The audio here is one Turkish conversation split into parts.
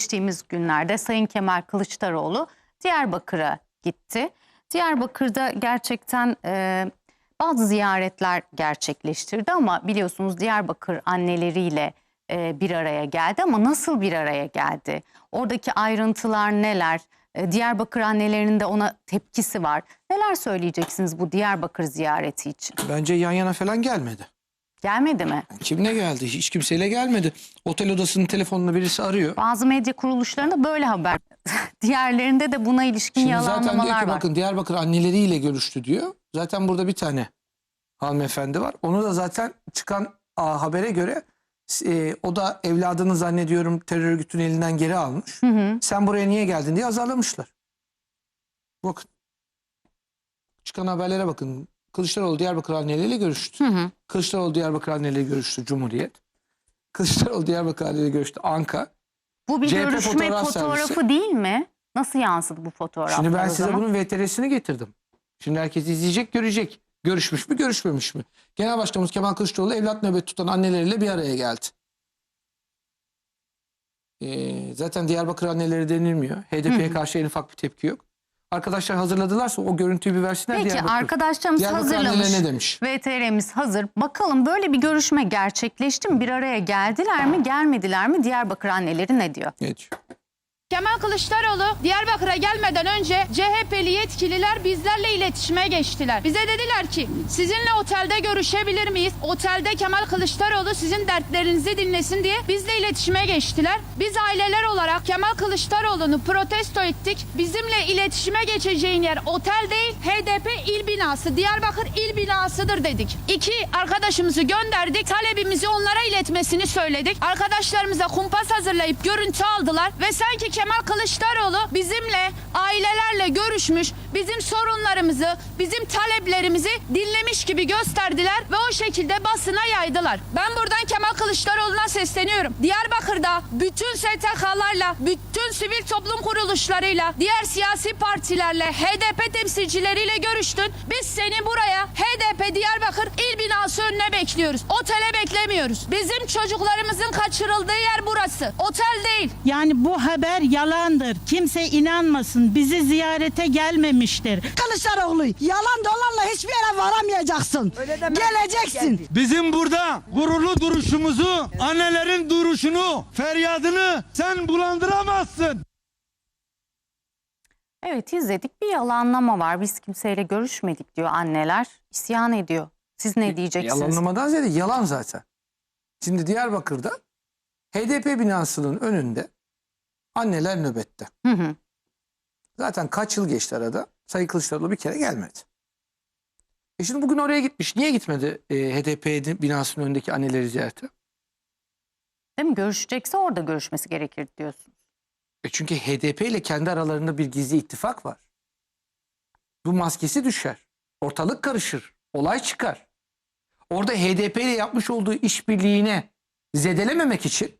geçtiğimiz günlerde Sayın Kemal Kılıçdaroğlu Diyarbakır'a gitti. Diyarbakır'da gerçekten e, bazı ziyaretler gerçekleştirdi ama biliyorsunuz Diyarbakır anneleriyle e, bir araya geldi ama nasıl bir araya geldi? Oradaki ayrıntılar neler? E, Diyarbakır annelerinin de ona tepkisi var. Neler söyleyeceksiniz bu Diyarbakır ziyareti için? Bence yan yana falan gelmedi. Gelmedi mi? Kimle geldi? Hiç kimseyle gelmedi. Otel odasının telefonunu birisi arıyor. Bazı medya kuruluşlarında böyle haber. Diğerlerinde de buna ilişkin Şimdi zaten diyor yalanlamalar ki var. bakın Diyarbakır anneleriyle görüştü diyor. Zaten burada bir tane hanımefendi var. Onu da zaten çıkan a, habere göre e, o da evladını zannediyorum terör örgütünün elinden geri almış. Sen buraya niye geldin diye azarlamışlar. Bakın. Çıkan haberlere bakın. Kılıçdaroğlu Diyarbakır anneleriyle görüştü. Hı hı. Kılıçdaroğlu Diyarbakır anneleriyle görüştü Cumhuriyet. Kılıçdaroğlu Diyarbakır anneleriyle görüştü Anka. Bu bir CHP görüşme fotoğraf fotoğrafı servisi. değil mi? Nasıl yansıdı bu fotoğraflar Şimdi ben size zaman? bunun VTR'sini getirdim. Şimdi herkes izleyecek, görecek. Görüşmüş mü, görüşmemiş mi? Genel Başkanımız Kemal Kılıçdaroğlu evlat nöbet tutan anneleriyle bir araya geldi. Ee, zaten Diyarbakır anneleri denilmiyor. HDP'ye karşı en ufak bir tepki yok. Arkadaşlar hazırladılarsa o görüntüyü bir versinler Peki Diyarbakır. arkadaşlarımız Diyarbakır hazırlamış. ne demiş? VTR'miz hazır. Bakalım böyle bir görüşme gerçekleşti mi? Bir araya geldiler mi, gelmediler mi? Diyarbakır anneleri ne diyor? Diyor? Kemal Kılıçdaroğlu Diyarbakır'a gelmeden önce CHP'li yetkililer bizlerle iletişime geçtiler. Bize dediler ki sizinle otelde görüşebilir miyiz? Otelde Kemal Kılıçdaroğlu sizin dertlerinizi dinlesin diye bizle iletişime geçtiler. Biz aileler olarak Kemal Kılıçdaroğlu'nu protesto ettik. Bizimle iletişime geçeceğin yer otel değil HDP il binası Diyarbakır il binasıdır dedik. İki arkadaşımızı gönderdik. Talebimizi onlara iletmesini söyledik. Arkadaşlarımıza kumpas hazırlayıp görüntü aldılar ve sanki Kemal Kılıçdaroğlu bizimle ailelerle görüşmüş, bizim sorunlarımızı, bizim taleplerimizi dinlemiş gibi gösterdiler ve o şekilde basına yaydılar. Ben buradan Kemal Kılıçdaroğlu'na sesleniyorum. Diyarbakır'da bütün STK'larla, bütün sivil toplum kuruluşlarıyla, diğer siyasi partilerle, HDP temsilcileriyle görüştün. Biz seni buraya HDP il binası önüne bekliyoruz. Otele beklemiyoruz. Bizim çocuklarımızın kaçırıldığı yer burası. Otel değil. Yani bu haber yalandır. Kimse inanmasın. Bizi ziyarete gelmemiştir. Kılıçdaroğlu yalan dolanla hiçbir yere varamayacaksın. Geleceksin. Bizim burada gururlu duruşumuzu, annelerin duruşunu, feryadını sen bulandıramazsın. Evet izledik bir yalanlama var. Biz kimseyle görüşmedik diyor anneler. İsyan ediyor. Siz ne diyeceksiniz? Yalanlamadan ziyade yalan zaten. Şimdi Diyarbakır'da HDP binasının önünde anneler nöbette. Hı hı. Zaten kaç yıl geçti arada? Sayın Kılıçdaroğlu bir kere gelmedi. E şimdi bugün oraya gitmiş. Niye gitmedi e, HDP binasının önündeki anneleri ziyarete? Değil mi? Görüşecekse orada görüşmesi gerekir diyorsun. E çünkü HDP ile kendi aralarında bir gizli ittifak var. Bu maskesi düşer. Ortalık karışır. Olay çıkar. Orada HDP ile yapmış olduğu işbirliğine zedelememek için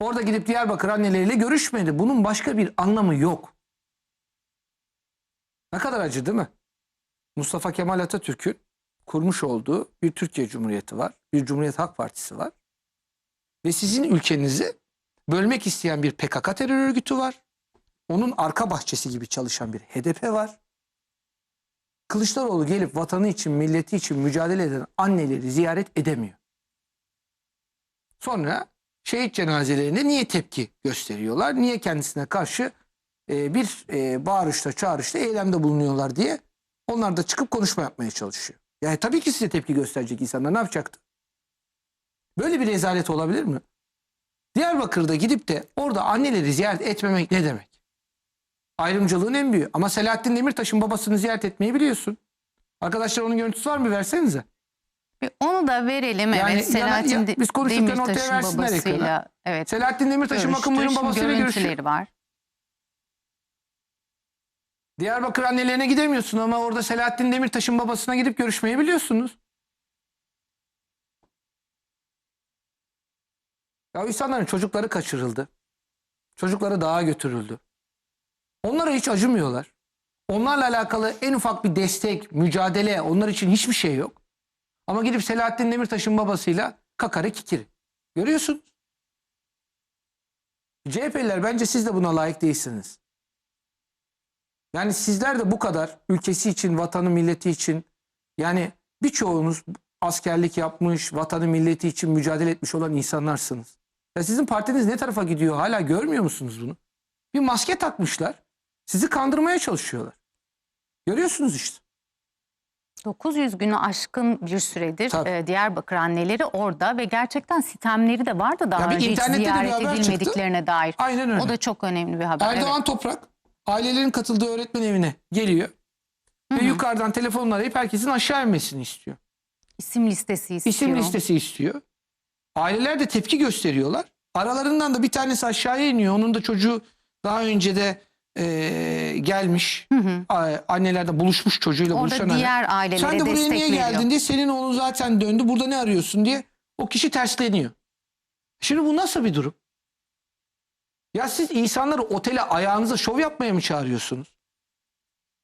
orada gidip Diyarbakır anneleriyle görüşmedi. Bunun başka bir anlamı yok. Ne kadar acı değil mi? Mustafa Kemal Atatürk'ün kurmuş olduğu bir Türkiye Cumhuriyeti var. Bir Cumhuriyet Halk Partisi var. Ve sizin ülkenizi bölmek isteyen bir PKK terör örgütü var. Onun arka bahçesi gibi çalışan bir HDP var. Kılıçdaroğlu gelip vatanı için, milleti için mücadele eden anneleri ziyaret edemiyor. Sonra şehit cenazelerinde niye tepki gösteriyorlar? Niye kendisine karşı e, bir e, bağırışta, çağrışta, eylemde bulunuyorlar diye onlar da çıkıp konuşma yapmaya çalışıyor. Yani tabii ki size tepki gösterecek insanlar ne yapacaktı? Böyle bir rezalet olabilir mi? Diyarbakır'da gidip de orada anneleri ziyaret etmemek ne demek? Ayrımcılığın en büyüğü. Ama Selahattin Demirtaş'ın babasını ziyaret etmeyi biliyorsun. Arkadaşlar onun görüntüsü var mı? Versenize. Bir onu da verelim. Yani evet yana- Selahattin ya- De- biz konuşurken ortaya versinler babasıyla. Evet. Selahattin Demirtaş'ın bakın buyurun görüştü. babasıyla görüntüleri var. Diyarbakır annelerine gidemiyorsun ama orada Selahattin Demirtaş'ın babasına gidip görüşmeyi biliyorsunuz. Ya insanların çocukları kaçırıldı. Çocukları dağa götürüldü. Onlara hiç acımıyorlar. Onlarla alakalı en ufak bir destek, mücadele onlar için hiçbir şey yok. Ama gidip Selahattin Demirtaş'ın babasıyla kakara kikiri. Görüyorsun. CHP'liler bence siz de buna layık değilsiniz. Yani sizler de bu kadar ülkesi için, vatanı, milleti için yani birçoğunuz askerlik yapmış, vatanı, milleti için mücadele etmiş olan insanlarsınız. Ya sizin partiniz ne tarafa gidiyor hala görmüyor musunuz bunu? Bir maske takmışlar. Sizi kandırmaya çalışıyorlar. Görüyorsunuz işte. 900 günü aşkın bir süredir Tabii. e, Diyarbakır anneleri orada ve gerçekten sitemleri de vardı daha Ya önce hiç internette de bir ziyaret haber çıktı. edilmediklerine dair. Aynen öyle. O da çok önemli bir haber. Erdoğan evet. Toprak ailelerin katıldığı öğretmen evine geliyor. Ve yukarıdan telefonla arayıp herkesin aşağı inmesini istiyor. İsim listesi istiyor. İsim listesi istiyor. Aileler de tepki gösteriyorlar. Aralarından da bir tanesi aşağıya iniyor. Onun da çocuğu daha önce de eee, gelmiş. A- Annelerle buluşmuş çocuğuyla Orada buluşan anne. diğer ailelere Sen de buraya destek niye veriyor. geldin diye senin oğlun zaten döndü. Burada ne arıyorsun diye o kişi tersleniyor. Şimdi bu nasıl bir durum? Ya siz insanları otele ayağınıza şov yapmaya mı çağırıyorsunuz?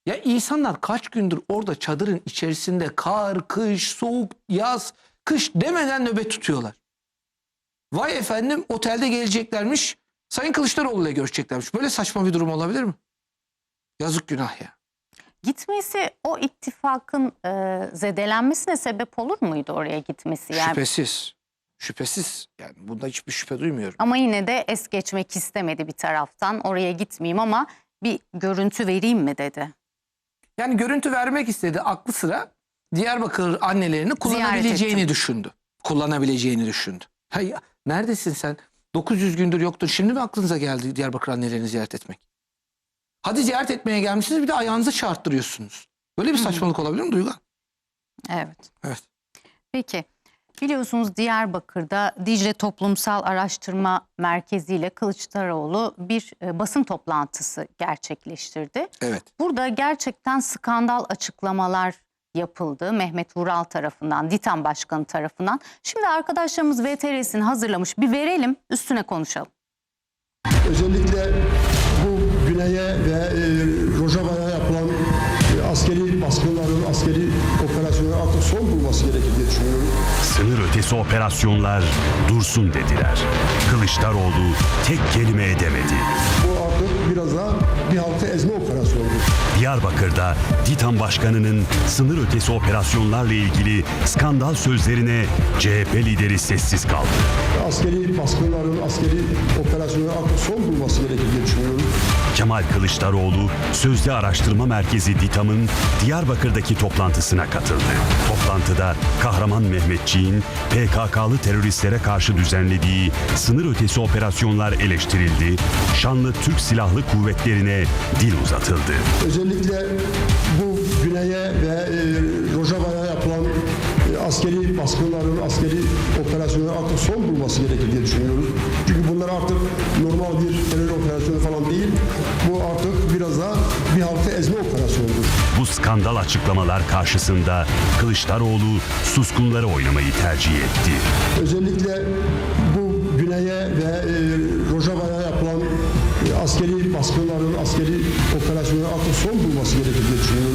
Ya insanlar kaç gündür orada çadırın içerisinde kar, kış, soğuk, yaz, kış demeden nöbet tutuyorlar. Vay efendim otelde geleceklermiş. Sayın Kılıçdaroğlu ile görüşeceklermiş. Böyle saçma bir durum olabilir mi? Yazık günah ya. Gitmesi o ittifakın e, zedelenmesine sebep olur muydu oraya gitmesi? Yani, Şüphesiz. Şüphesiz. Yani bunda hiçbir şüphe duymuyorum. Ama yine de es geçmek istemedi bir taraftan. Oraya gitmeyeyim ama bir görüntü vereyim mi dedi. Yani görüntü vermek istedi. Aklı sıra Diyarbakır annelerini kullanabileceğini düşündü. Kullanabileceğini düşündü. Hay, neredesin sen? 900 gündür yoktun. Şimdi mi aklınıza geldi Diyarbakır annelerini ziyaret etmek? Hadi ziyaret etmeye gelmişsiniz bir de ayağınızı çarptırıyorsunuz. Böyle bir saçmalık olabilir mi Duygu? Evet. Evet. Peki. Biliyorsunuz Diyarbakır'da Dicle Toplumsal Araştırma Merkezi ile Kılıçdaroğlu bir e, basın toplantısı gerçekleştirdi. Evet. Burada gerçekten skandal açıklamalar yapıldı Mehmet Vural tarafından, DİTAM Başkanı tarafından. Şimdi arkadaşlarımız VTR'sini hazırlamış. Bir verelim, üstüne konuşalım. Özellikle bu güneye ve e, Rojava'ya yapılan e, askeri baskınların, askeri operasyonların artık son bulması gerekir diye düşünüyorum. Sınır ötesi operasyonlar dursun dediler. Kılıçdaroğlu tek kelime edemedi. Bu biraz da bir halkı ezme operasyonudur. Diyarbakır'da DİTAM Başkanı'nın sınır ötesi operasyonlarla ilgili skandal sözlerine CHP lideri sessiz kaldı. Askeri baskınların, askeri operasyonların artık son bulması gerekir diye düşünüyorum. Kemal Kılıçdaroğlu Sözde Araştırma Merkezi DİTAM'ın Diyarbakır'daki toplantısına katıldı. Toplantıda Kahraman Mehmetçiğin PKK'lı teröristlere karşı düzenlediği sınır ötesi operasyonlar eleştirildi. Şanlı Türk Silahlı Kuvvetlerine dil uzatıldı. Özellikle bu güneye ve e, e, askeri baskınların, askeri operasyonların artık son bulması gerekir diye düşünüyoruz. Çünkü bunlar artık normal bir terör operasyonu falan değil. Bu artık biraz da bir halkı ezme operasyonudur. Bu skandal açıklamalar karşısında Kılıçdaroğlu suskunları oynamayı tercih etti. Özellikle bu güneye ve e, Rojava'ya yapılan e, askeri baskınların, askeri operasyonların artık son bulması gerekir diye düşünüyoruz.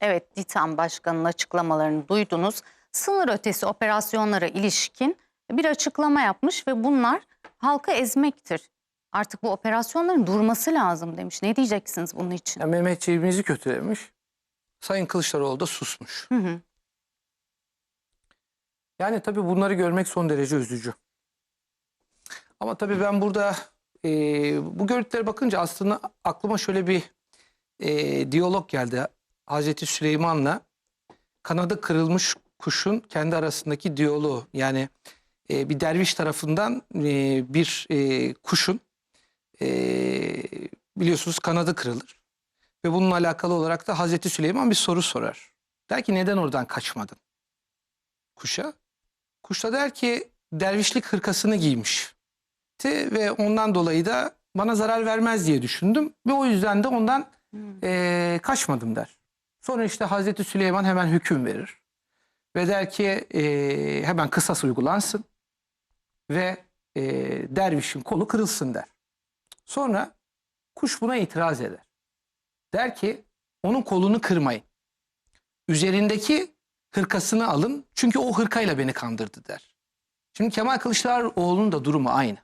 Evet, DİTAM Başkanı'nın açıklamalarını duydunuz. Sınır ötesi operasyonlara ilişkin bir açıklama yapmış ve bunlar halkı ezmektir. Artık bu operasyonların durması lazım demiş. Ne diyeceksiniz bunun için? Ya Mehmetçiğimizi kötülemiş. Sayın Kılıçdaroğlu da susmuş. Hı hı. Yani tabii bunları görmek son derece üzücü. Ama tabii ben burada e, bu görüntülere bakınca aslında aklıma şöyle bir e, diyalog geldi. Hazreti Süleyman'la kanadı kırılmış kuşun kendi arasındaki diyaloğu. Yani e, bir derviş tarafından e, bir e, kuşun e, biliyorsunuz kanadı kırılır. Ve bununla alakalı olarak da Hazreti Süleyman bir soru sorar. Der ki neden oradan kaçmadın? Kuşa. Kuş da der ki dervişlik hırkasını giymiş. Ve ondan dolayı da bana zarar vermez diye düşündüm. Ve o yüzden de ondan eee, kaçmadım der. Sonra işte Hazreti Süleyman hemen hüküm verir. Ve der ki eee, hemen kısas uygulansın. Ve eee, dervişin kolu kırılsın der. Sonra kuş buna itiraz eder. Der ki onun kolunu kırmayın. Üzerindeki hırkasını alın çünkü o hırkayla beni kandırdı der. Şimdi Kemal Kılıçdaroğlu'nun da durumu aynı.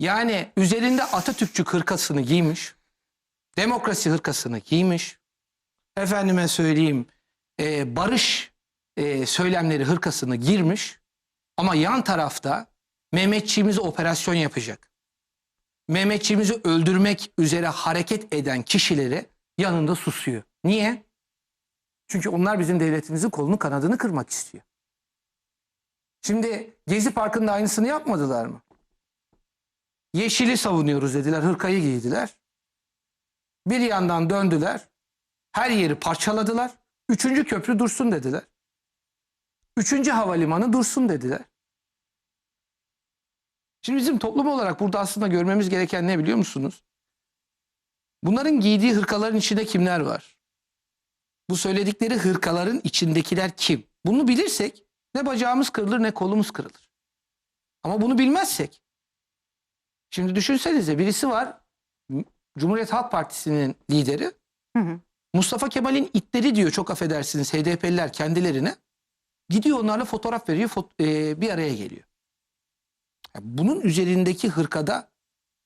Yani üzerinde Atatürkçü hırkasını giymiş, demokrasi hırkasını giymiş, efendime söyleyeyim e, barış e, söylemleri hırkasını girmiş ama yan tarafta Mehmetçiğimize operasyon yapacak. Mehmetçiğimizi öldürmek üzere hareket eden kişileri yanında susuyor. Niye? Çünkü onlar bizim devletimizin kolunu kanadını kırmak istiyor. Şimdi Gezi Parkı'nda aynısını yapmadılar mı? Yeşili savunuyoruz dediler, hırkayı giydiler. Bir yandan döndüler, her yeri parçaladılar. Üçüncü köprü dursun dediler. Üçüncü havalimanı dursun dediler. Şimdi bizim toplum olarak burada aslında görmemiz gereken ne biliyor musunuz? Bunların giydiği hırkaların içinde kimler var? Bu söyledikleri hırkaların içindekiler kim? Bunu bilirsek ne bacağımız kırılır ne kolumuz kırılır. Ama bunu bilmezsek. Şimdi düşünsenize birisi var. Cumhuriyet Halk Partisi'nin lideri. Hı hı. Mustafa Kemal'in itleri diyor çok affedersiniz HDP'liler kendilerine. Gidiyor onlarla fotoğraf veriyor fot- e, bir araya geliyor. Bunun üzerindeki hırkada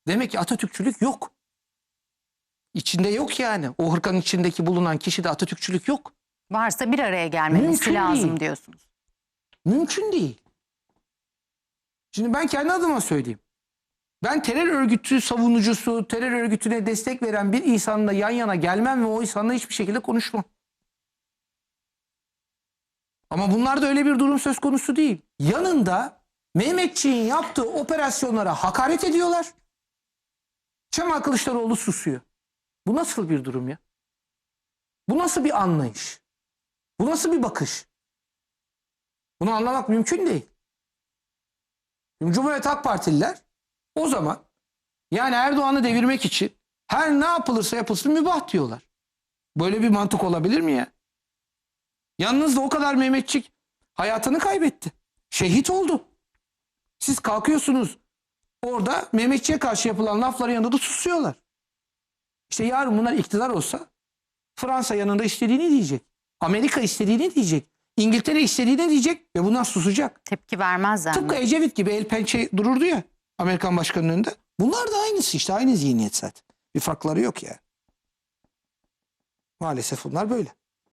demek ki Atatürkçülük yok. İçinde yok yani. O hırkanın içindeki bulunan kişide Atatürkçülük yok. Varsa bir araya Mümkün lazım değil. diyorsunuz. Mümkün değil. Şimdi ben kendi adıma söyleyeyim. Ben terör örgütü savunucusu, terör örgütüne destek veren bir insanla yan yana gelmem ve o insanla hiçbir şekilde konuşmam. Ama bunlarda öyle bir durum söz konusu değil. Yanında Mehmetçiğin yaptığı operasyonlara hakaret ediyorlar. Kemal Kılıçdaroğlu susuyor. Bu nasıl bir durum ya? Bu nasıl bir anlayış? Bu nasıl bir bakış? Bunu anlamak mümkün değil. Cumhuriyet Halk Partililer o zaman yani Erdoğan'ı devirmek için her ne yapılırsa yapılsın mübah diyorlar. Böyle bir mantık olabilir mi ya? Yalnız da o kadar Mehmetçik hayatını kaybetti. Şehit oldu. Siz kalkıyorsunuz orada Mehmetçiğe karşı yapılan lafların yanında da susuyorlar. İşte yarın bunlar iktidar olsa Fransa yanında istediğini diyecek. Amerika istediğini diyecek. İngiltere istediğini diyecek ve bunlar susacak. Tepki vermezler Tıpkı mi? Ecevit gibi el pençe dururdu ya Amerikan başkanının önünde. Bunlar da aynısı işte aynı zihniyet zaten. Bir farkları yok ya. Maalesef bunlar böyle.